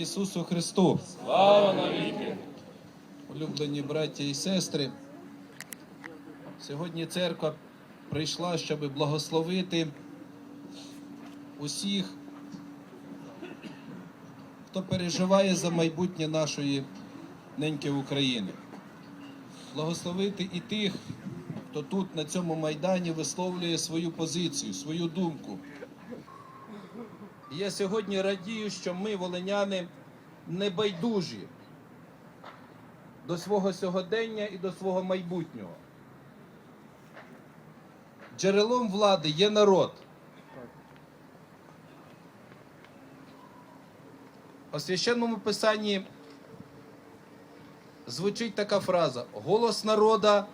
Ісусу Христу! Слава навіки! Улюблені браті і сестри, сьогодні церква прийшла, щоб благословити усіх, хто переживає за майбутнє нашої неньки України. Благословити і тих, хто тут на цьому майдані висловлює свою позицію, свою думку. Я сьогодні радію, що ми, волиняни, не байдужі до свого сьогодення і до свого майбутнього. Джерелом влади є народ. У священному писанні звучить така фраза: голос народа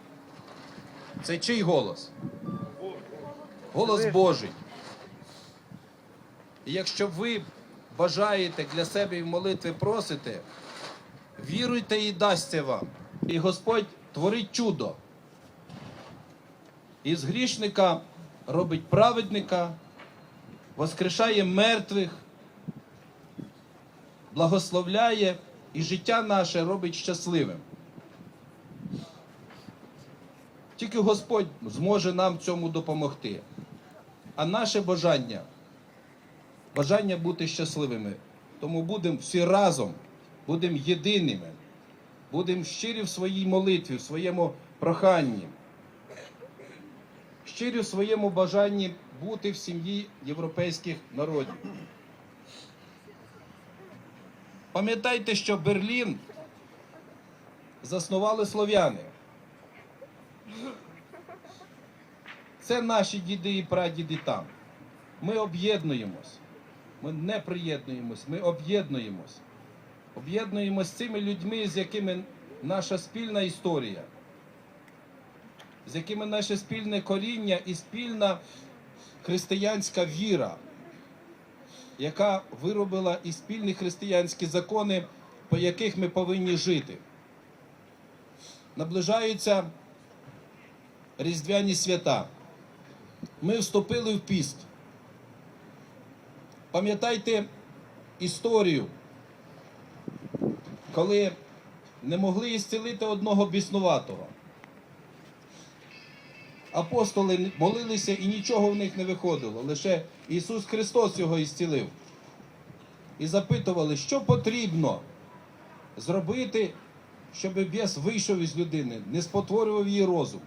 це чий голос? Голос Божий. І якщо ви бажаєте для себе і в молитві просите, віруйте і дасться вам. І Господь творить чудо. Із грішника робить праведника, воскрешає мертвих, благословляє і життя наше робить щасливим. Тільки Господь зможе нам цьому допомогти. А наше бажання бажання бути щасливими. Тому будемо всі разом, будемо єдиними, будемо щирі в своїй молитві, в своєму проханні, щирі в своєму бажанні бути в сім'ї європейських народів. Пам'ятайте, що Берлін заснували слов'яни. Це наші діди і прадіди там. Ми об'єднуємось. Ми не приєднуємось, ми об'єднуємось. Об'єднуємось з цими людьми, з якими наша спільна історія, з якими наше спільне коріння і спільна християнська віра, яка виробила і спільні християнські закони, по яких ми повинні жити. Наближаються різдвяні свята. Ми вступили в піст. Пам'ятайте історію, коли не могли ісцілити одного біснуватого. Апостоли молилися і нічого в них не виходило. Лише Ісус Христос його ісцілив. І запитували, що потрібно зробити, щоб біс вийшов із людини, не спотворював її розум.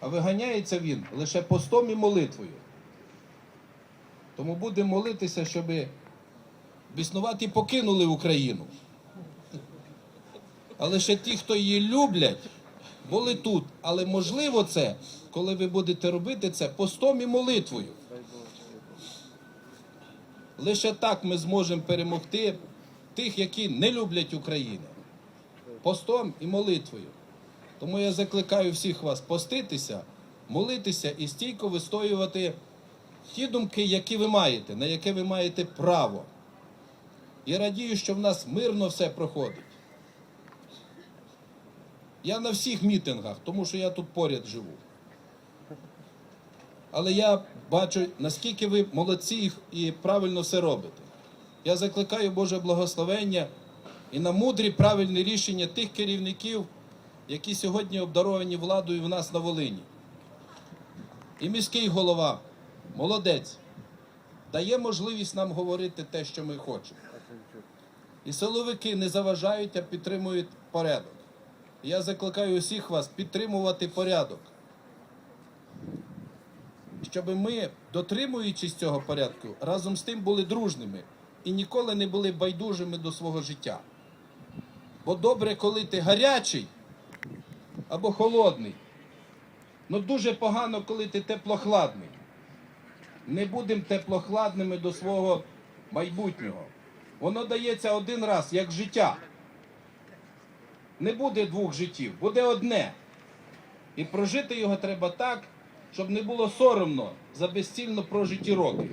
А виганяється він лише постом і молитвою. Тому будемо молитися, щоб біснуваті покинули Україну. Але ще ті, хто її люблять, були тут. Але можливо це, коли ви будете робити це постом і молитвою. Лише так ми зможемо перемогти тих, які не люблять України. Постом і молитвою. Тому я закликаю всіх вас поститися, молитися і стійко вистоювати ті думки, які ви маєте, на яке ви маєте право. Я радію, що в нас мирно все проходить. Я на всіх мітингах, тому що я тут поряд живу. Але я бачу, наскільки ви молодці і правильно все робите. Я закликаю Боже благословення і на мудрі правильні рішення тих керівників, які сьогодні обдаровані владою в нас на Волині. І міський голова, молодець, дає можливість нам говорити те, що ми хочемо. І силовики не заважають, а підтримують порядок. Я закликаю усіх вас підтримувати порядок. Щоб ми, дотримуючись цього порядку, разом з тим були дружними і ніколи не були байдужими до свого життя. Бо добре, коли ти гарячий або холодний. Ну дуже погано, коли ти теплохладний. Не будемо теплохладними до свого майбутнього. Воно дається один раз, як життя. Не буде двох життів, буде одне. І прожити його треба так, щоб не було соромно за безцільно прожиті роки.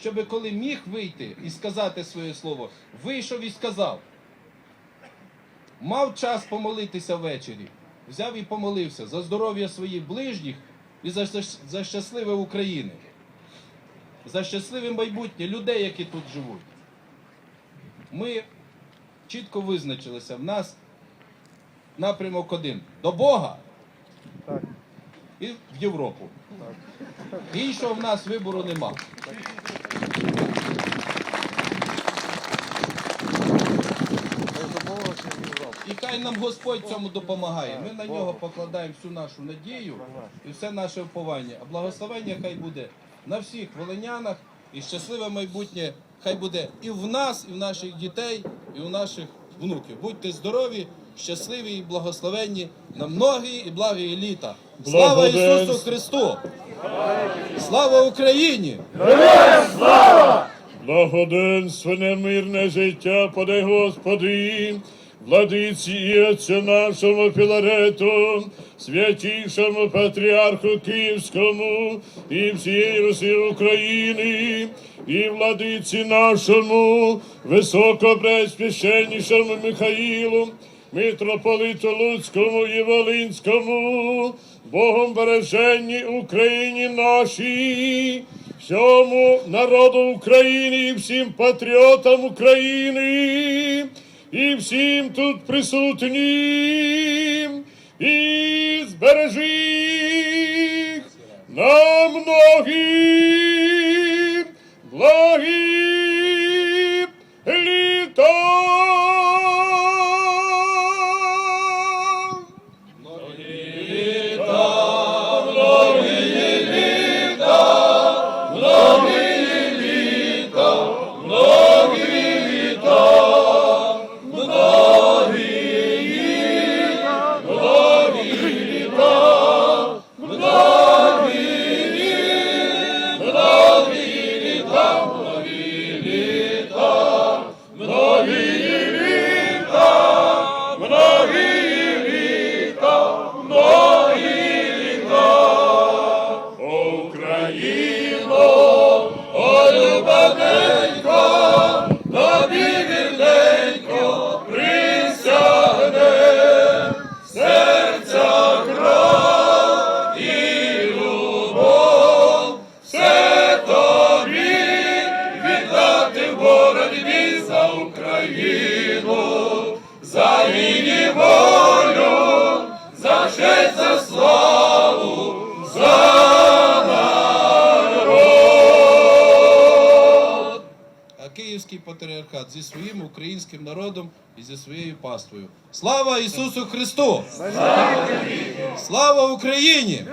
Щоб коли міг вийти і сказати своє слово, вийшов і сказав. Мав час помолитися ввечері, взяв і помолився за здоров'я своїх ближніх і за, за щасливе України, за щасливе майбутнє людей, які тут живуть. ми чітко визначилися. В нас напрямок один до Бога Так. і в Європу. Іншого в нас вибору нема. Ми до Бога чи в Європу? І хай нам Господь цьому допомагає. Ми на нього покладаємо всю нашу надію і все наше вповання. А благословення хай буде на всіх волинянах і щасливе майбутнє хай буде і в нас, і в наших дітей, і у наших внуків. Будьте здорові, щасливі і благословенні на многі і благі літа. Слава Ісусу Христу! Слава Україні! Благоденственне мирне життя подай Господи, владиці і отцю нашому Філарету, святішому патріарху Київському і всієї Русі України, і владиці нашому, високопресвященнішому Михаїлу, митрополиту Луцькому і Волинському, Богом береженні Україні нашій, всьому народу України і всім патріотам України і всім тут присутнім. І збережи на многі благі патріархат зі своїм українським народом і зі своєю паствою. Слава Ісусу Христу! Слава Україні!